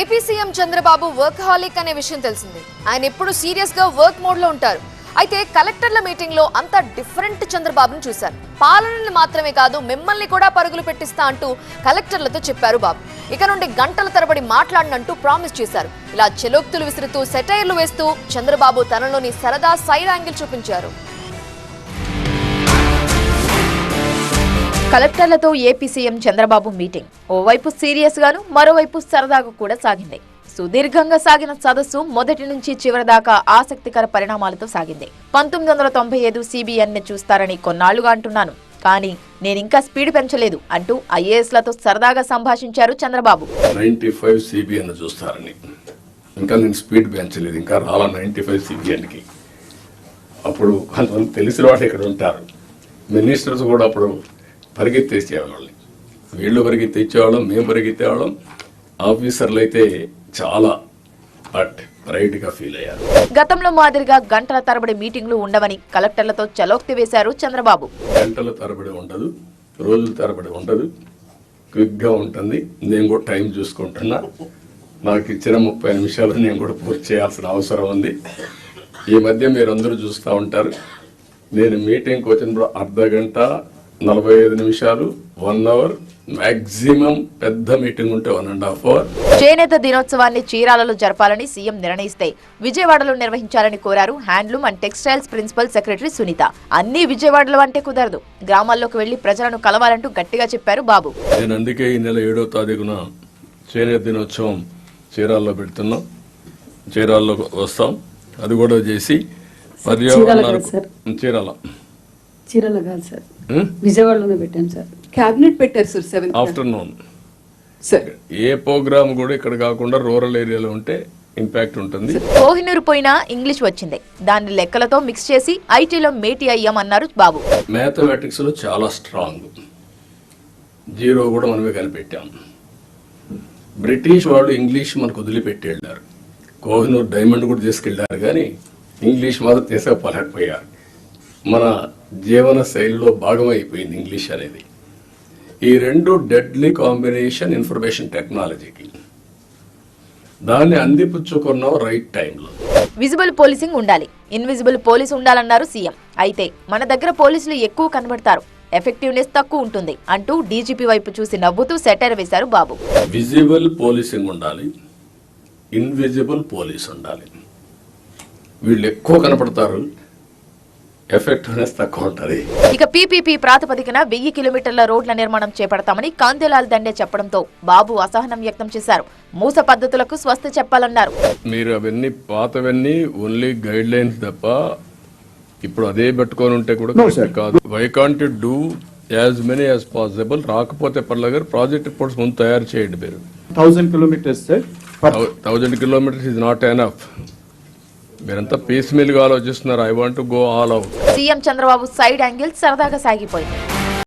AP CM Chandrababu workaholic అనే విషయం తెలిసింది. ఆయన ఎప్పుడు సీరియస్గా వర్క్ మోడ్లో ఉంటారు. అయితే కలెక్టర్ల మీటింగ్లో అంతా డిఫరెంట్ చంద్రబాబును చూశారు. పాలనని మాత్రమే కాదు మిమ్మల్ని కూడా పరుగులు పెట్టిస్తా అంటూ కలెక్టర్లతో చెప్పారు బాబు. ఇక నుండి గంటల తరబడి మాట్లాడనంటూ ప్రామిస్ చేశారు. ఇలా చెలోక్తులు విసురుతూ సెటైర్లు వేస్తూ చంద్రబాబు తనలోని సరదా సైడ్ యాంగిల్ చూపించారు. కలెక్టర్లతో ఏపీ సీఎం చంద్రబాబు మీటింగ్. ఓవైపు సీరియస్ గాను మరోవైపు సరదాగా కూడా సాగింది. సుదీర్ఘంగా సాగిన సదస్సు మొదటి నుంచి చివరి దాకా ఆసక్తికర పరిణామాలతో సాగింది. పంతొమ్మిది వందల తొంభై ఐదు సిబిఎన్ చూస్తారని కొన్నాళ్ళుగా అంటున్నాను. కానీ నేనింకా స్పీడ్ పెంచలేదు అంటూ ఐఏఎస్లతో సరదాగా సంభాషించారు చంద్రబాబు. నైన్టీ ఫైవ్ సిబిఎన్ చూస్తారని. ఇంకా నేను స్పీడ్ పెంచలేదు ఇంకా రాలా నైంటీ ఫైవ్ సిబిఎన్కి అప్పుడు కొంతమంది తెలిసిన వాళ్ళు ఇక్కడ ఉంటారు. మినిస్టర్స్ కూడా అప్పుడు పరిగెత్తేసేవాళ్ళని. వీళ్ళు పరిగెత్తిచ్చేవాళ్ళం మేము పరిగెత్తేవాళ్ళం. ఆఫీసర్లు అయితే చాలా బట్గా ఫీల్ అయ్యారు గతంలో మాదిరిగా గంటల తరబడి మీటింగ్లు ఉండవని కలెక్టర్లతో చలోక్తి వేశారు చంద్రబాబు. గంటల తరబడి ఉండదు రోజుల తరబడి ఉండదు. క్విక్గా ఉంటుంది. నేను కూడా టైం చూసుకుంటున్నా. నాకు ఇచ్చిన ముప్పై నిమిషాలు నేను కూడా పూర్తి చేయాల్సిన అవసరం ఉంది. ఈ మధ్య మీరు అందరూ చూస్తూ ఉంటారు. నేను మీటింగ్కి వచ్చినప్పుడు అర్ధ గంట నలభై ఐదు నిమిషాలు వన్ అవర్ మ్యాక్సిమం పెద్ద మీటింగ్ ఉంటే వన్ అండ్ హాఫ్ అవర్ చేనేత దినోత్సవాన్ని చీరాలలో జరపాలని సీఎం నిర్ణయిస్తే విజయవాడలో నిర్వహించాలని కోరారు handloom and textiles principal secretary Sunitha. అన్ని విజయవాడలో అంటే కుదరదు. గ్రామాల్లోకి వెళ్ళి ప్రజలను కలవాలంటూ గట్టిగా చెప్పారు బాబు. నేను అందుకే ఈ నెల ఏడో తారీఖున చేనేత దినోత్సవం చీరాల్లో పెడుతున్నాం. చీరాల్లో వస్తాం. అది కూడా చేసి పర్యావరణానికి చీరాల. చీరలో కాదు సార్? విజయవాడలోనే పెట్టాం సార్. క్యాబినెట్ పెట్టారు సార్ సెవెన్ ఆఫ్టర్నూన్ సార్ ఏ ప్రోగ్రామ్ కూడా ఇక్కడ కాకుండా రూరల్ ఏరియాలో ఉంటే ఇంపాక్ట్ ఉంటుంది. కోహినూరు పోయినా ఇంగ్లీష్ వచ్చింది. దాన్ని లెక్కలతో మిక్స్ చేసి ఐటీలో మేటి అయ్యామన్నారు బాబు. మ్యాథమెటిక్స్లో చాలా స్ట్రాంగ్ జీరో కూడా మనమే కనిపెట్టాం. బ్రిటిష్ వాళ్ళు ఇంగ్లీష్ మనకు వదిలిపెట్టి వెళ్ళారు కోహినూర్ డైమండ్ కూడా తీసుకెళ్ళారు కానీ ఇంగ్లీష్ మాత్రం తీసుకుపోలేకపోయారు. మన జీవన శైలిలో భాగం అయిపోయింది ఇంగ్లీష్ అనేది. ఈ రెండు డెడ్లీ కాంబినేషన్ ఇన్ఫర్మేషన్ టెక్నాలజీకి దాన్ని అందిపుచ్చుకున్నాం రైట్ టైంలో విజిబుల్ పోలీసింగ్ ఉండాలి. ఇన్విజిబుల్ పోలీస్ ఉండాలన్నారు సీఎం. అయితే మన దగ్గర పోలీసులు ఎక్కువ కనబడతారు. ఎఫెక్టివ్నెస్ తక్కువ ఉంటుంది అంటూ డీజీపీ వైపు చూసి నవ్వుతూ సెటర్ వేశారు బాబు. విజిబుల్ పోలీసింగ్ ఉండాలి. ఇన్విజిబుల్ పోలీస్ ఉండాలి. వీళ్ళు ఎక్కువ కనపడతారు. ఎఫెక్టివ్నెస్ తక్కువ ఉంటుంది ఇక పీపీపీ ప్రాతిపదికన వెయ్యి కిలోమీటర్ల రోడ్ల నిర్మాణం చేపడతామని కాంతిలాల్ దండే చెప్పడంతో బాబు అసహనం వ్యక్తం చేశారు. మూస పద్ధతులకు స్వస్తి చెప్పాలన్నారు. మీరు అవన్నీ పాతవన్నీ ఓన్లీ గైడ్ లైన్స్ తప్ప ఇప్పుడు అదే పెట్టుకొని ఉంటే కూడా కాదు. Why can't do as many as possible రాకపోతే పర్లేదు ప్రాజెక్ట్ రిపోర్ట్స్ ముందు తయారు చేయండి మీరు. Sir. Per thousand kilometres is not enough మీరంతా పీస్గా ఆలోచిస్తున్నారు. I want go all out CM Chandrababu side angle సరదాగా సాగిపోయింది.